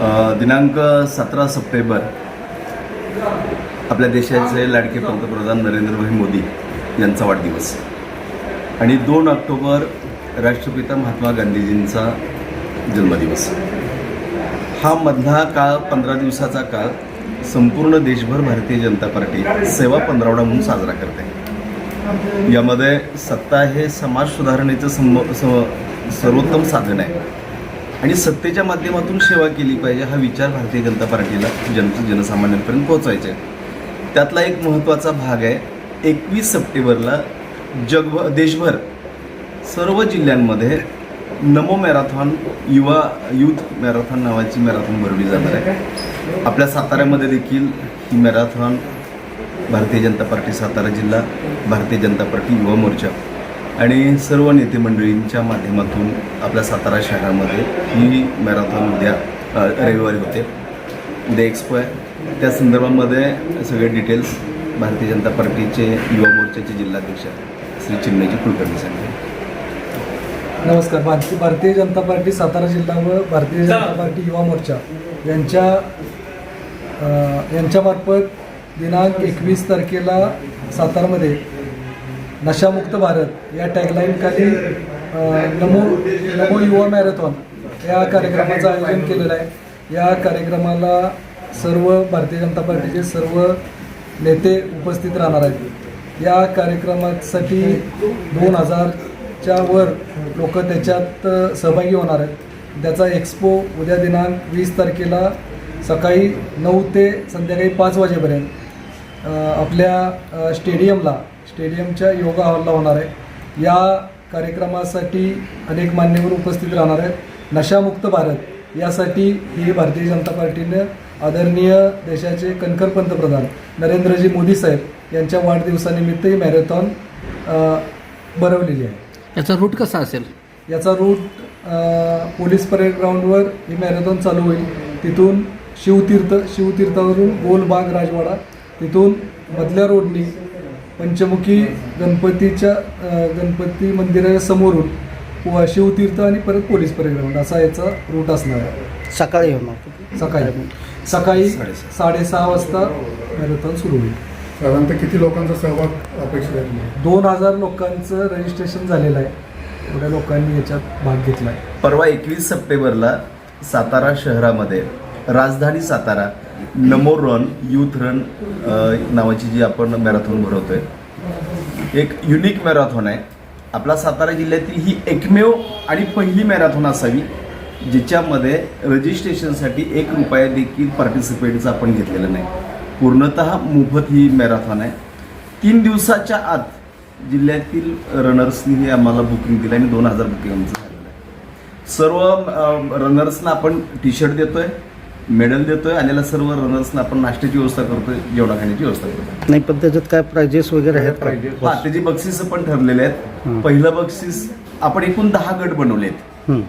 दिनांक सतरा सप्टेंबर आपल्या देशाचे लाडके पंतप्रधान नरेंद्रभाई मोदी यांचा वाढदिवस. आणि दोन ऑक्टोबर राष्ट्रपिता महात्मा गांधीजींचा जन्मदिवस. हा मधला काळ पंधरा दिवसाचा काळ संपूर्ण देशभर भारतीय जनता पार्टी सेवा पंधरावडा म्हणून साजरा करते. यामध्ये सत्ता हे समाज सुधारणेचं सम सर्वोत्तम साधन आहे. आणि सत्तेच्या माध्यमातून सेवा केली पाहिजे हा विचार भारतीय जनता पार्टीला जन जनसामान्यांपर्यंत पोहोचायचा आहे. त्यातला एक महत्त्वाचा भाग आहे एकवीस सप्टेंबरला जगभर देशभर सर्व जिल्ह्यांमध्ये नमो मॅरेथॉन युवा यूथ मॅरेथॉन नावाची मॅरेथॉन भरवली जाणार आहे. आपल्या साताऱ्यामध्ये देखील ही मॅरेथॉन भारतीय जनता पार्टी सातारा जिल्हा भारतीय जनता पार्टी युवा मोर्चा. आणि सर्व नेते मंडळींच्या माध्यमातून आपल्या सातारा शहरामध्ये ही मॅरेथॉन उद्या रविवारी होते. उद्या एक्सपो आहे. त्या संदर्भामध्ये सगळे डिटेल्स भारतीय जनता पार्टीचे युवा मोर्चाचे जिल्हाध्यक्ष श्री चिन्मयजी कुलकर्णी सांगले नमस्कार. भारतीय भारतीय जनता पार्टी सातारा जिल्हा व भारतीय जनता पार्टी युवा मोर्चा यांच्या यांच्यामार्फत दिनांक एकवीस तारखेला सातारमध्ये नशामुक्त भारत या टॅगलाईनखाली अ, नमो नमो युवा मॅरेथॉन या कार्यक्रमाचं आयोजन केलेलं आहे. या कार्यक्रमाला सर्व भारतीय जनता पार्टीचे सर्व नेते उपस्थित राहणार आहेत. या कार्यक्रमासाठी दोन हजारच्या वर लोक त्याच्यात सहभागी होणार आहेत. त्याचा एक्सपो उद्या दिनांक वीस तारखेला सकाळी नऊ ते संध्याकाळी पाच वाजेपर्यंत. आपल्या स्टेडियमला स्टेडियमच्या योगा हॉलला होणार आहे. या कार्यक्रमासाठी अनेक मान्यवर उपस्थित राहणार आहेत. नशामुक्त भारत यासाठी ही भारतीय जनता पार्टीनं आदरणीय देशाचे कणखर पंतप्रधान नरेंद्रजी मोदी साहेब यांच्या वाढदिवसानिमित्त ही मॅरेथॉन भरवलेली आहे. याचा रूट कसा असेल? याचा रूट पोलीस परेड ग्राउंडवर ही मॅरेथॉन चालू होईल. तिथून शिवतीर्थ शिवतीर्थावरून गोलबाग राजवाडा तिथून मधल्या रोडनी पंचमुखी गणपतीच्या गणपती मंदिराच्या समोरून शिवतीर्थ आणि परत पोलीस परेड ग्राउंड असा याचा रूट असणार आहे. सकाळी होणार सकाळी. सकाळी साडेसहा. साडेसहा वाजता मॅरेथॉन सुरू होईल. साधारणतः किती लोकांचा सहभाग अपेक्षित आहे? दोन हजार लोकांचं रजिस्ट्रेशन झालेलं आहे. एवढ्या लोकांनी याच्यात भाग घेतला आहे. परवा एकवीस सप्टेंबरला सातारा शहरामध्ये राजधानी Satara Namo run youth run नावाची जी आपण मॅरेथॉन भरवतोय. एक युनिक मॅरेथॉन आहे. आपला सातारा जिल्ह्यातील ही एकमेव आणि पहिली मॅरेथॉन असावी ज्याच्यामध्ये रजिस्ट्रेशनसाठी एक रुपया देखील पार्टिसिपेटचं आपण घेतलेलं नाही. पूर्णतः मोफत ही मॅरेथॉन आहे. तीन दिवसाच्या आत जिल्ह्यातील रनर्सनी हे आम्हाला बुकिंग दिलं आणि दोन हजार बुकिंग आमचं झालेलं आहे. सर्व रनर्सना आपण टी शर्ट देतोय. मेडल देतोय आलेल्या सर्व रनर्सना आपण नाश्त्याची व्यवस्था करतोय जेवणा खाण्याची व्यवस्था करतोय नाही पण त्याच्यात काय प्राइजेस वगैरे आहेत का? हा त्याची बक्षीस पण ठरलेले आहेत. पहिलं बक्षीस आपण एकूण दहा गट बनवले आहेत हं.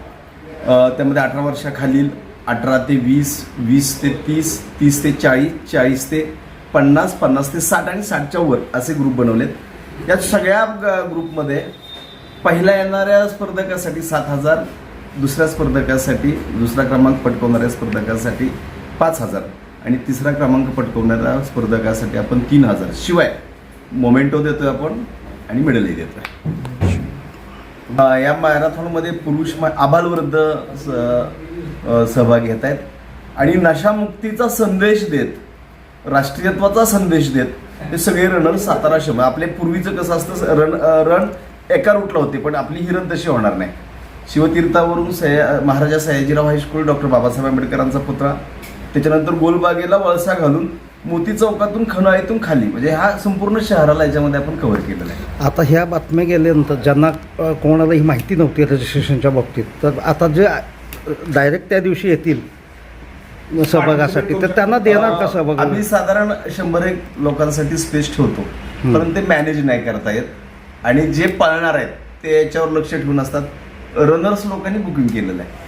अ, त्यामध्ये अठरा वर्षाखालील अठरा ते वीस वीस ते तीस तीस ते चाळीस चाळीस ते पन्नास पन्नास ते साठ आणि साठच्या वर असे ग्रुप बनवलेत या सगळ्या ग- ग्रुपमध्ये पहिल्या येणाऱ्या स्पर्धकासाठी सात हजार दुसऱ्या स्पर्धकासाठी दुसरा क्रमांक पटकवणाऱ्या स्पर्धकासाठी पाच हजार आणि तिसरा क्रमांक पटकवणाऱ्या स्पर्धकासाठी आपण तीन हजार. शिवाय मोमेंटो देतो आपण आणि मेडलही देतो या मॅरेथॉनमध्ये पुरुष मा- आबालवृद्ध स- सहभाग घेत आहेत आणि नशामुक्तीचा संदेश देत राष्ट्रीयत्वाचा संदेश देत हे सगळे रनर सातारा शहर आपले पूर्वीचं कसं असतं रन रन एका रूटला होते पण आपली ही रन तशी होणार नाही. शिवतीर्थावरून सया Maharaja Sayajirao high school doctor Babasaheb आंबेडकरांचा पुतळा. त्याच्यानंतर गोलबागेला वळसा घालून मोती चौकातून खणाईतून खाली. म्हणजे हा संपूर्ण शहराला याच्यामध्ये आपण कव्हर केलेला आहे. आता ह्या बातम्या गेल्यानंतर ज्यांना कोणाला ही माहिती नव्हती रजिस्ट्रेशनच्या बाबतीत तर आता जे डायरेक्ट त्या दिवशी येतील सहभागासाठी तर त्यांना देणार का सहभाग आम्ही साधारण शंभर एक लोकांसाठी स्पेस ठेवतो. परंतु ते मॅनेज नाही करता येत. आणि जे पाळणार आहेत ते याच्यावर लक्ष ठेवून असतात. रनर्स लोकांनी बुकिंग केलेलं आहे.